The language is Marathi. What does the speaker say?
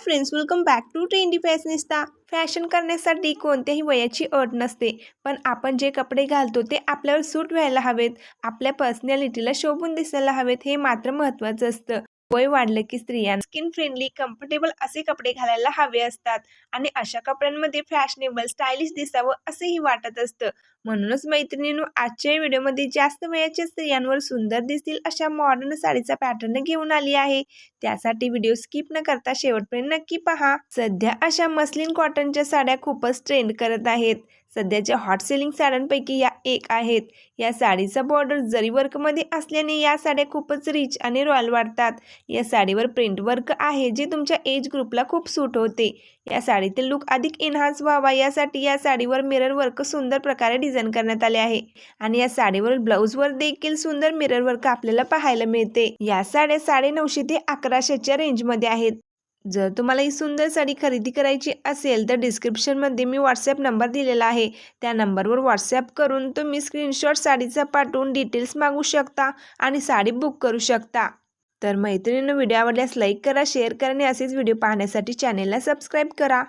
Friends welcome back to trendy fashionista fashion करण्यासाठी कोणत्याही वयाची अट नसते पण आपण जे कपडे घालतो ते आपल्यावर सूट व्हायला हवेत. आपल्या पर्सनॅलिटीला शोभून दिसायला हवेत हे मात्र महत्त्वाचं असतं. वय वाढलं की स्त्रियांना स्किन फ्रेंडली कम्फर्टेबल असे कपडे घालायला हवे असतात. आणि अशा कपड्यांमध्ये फॅशनेबल स्टायलिश दिसावं असेही वाटत असतं. म्हणूनच मैत्रिणींनो आजच्या व्हिडिओमध्ये जास्त वयाच्या स्त्रियांवर सुंदर दिसतील अशा मॉडर्न साडीचा पॅटर्न घेऊन आली आहे. त्यासाठी व्हिडिओ स्किप न करता शेवटपर्यंत नक्की पहा. सध्या अशा मस्लिन कॉटनच्या साड्या खूपच ट्रेंड करत आहेत. सध्याच्या हॉट सेलिंग साड्यांपैकी या एक आहेत. या साडीचा बॉर्डर जरी वर्कमध्ये असल्याने या साड्या खूपच रिच आणि रॉयल वाटतात. या साडीवर प्रिंट वर्क आहे जे तुमच्या एज ग्रुपला खूप सूट होते. या साडीतील लुक अधिक एन्हान्स व्हावा यासाठी या साडीवर मिरर वर्क सुंदर प्रकारे डिझाईन करण्यात आले आहे. आणि या साडीवर ब्लाऊजवर देखील सुंदर मिरर वर्क आपल्याला पाहायला मिळते. या साड्या साडे नऊशे ते अकराशेच्या रेंजमध्ये आहेत. जर तुम्हाला ही सुंदर साडी खरेदी करायची असेल तर डिस्क्रिप्शनमध्ये मी व्हॉट्सॲप नंबर दिलेला आहे. त्या नंबरवर व्हॉट्सॲप करून तुम्ही स्क्रीनशॉट साडीचा पाठवून डिटेल्स मागू शकता आणि साडी बुक करू शकता. तर मैत्रिणीनं व्हिडिओ आवडल्यास लाईक करा शेअर करा आणि असेच व्हिडिओ पाहण्यासाठी चॅनेलला सबस्क्राईब करा.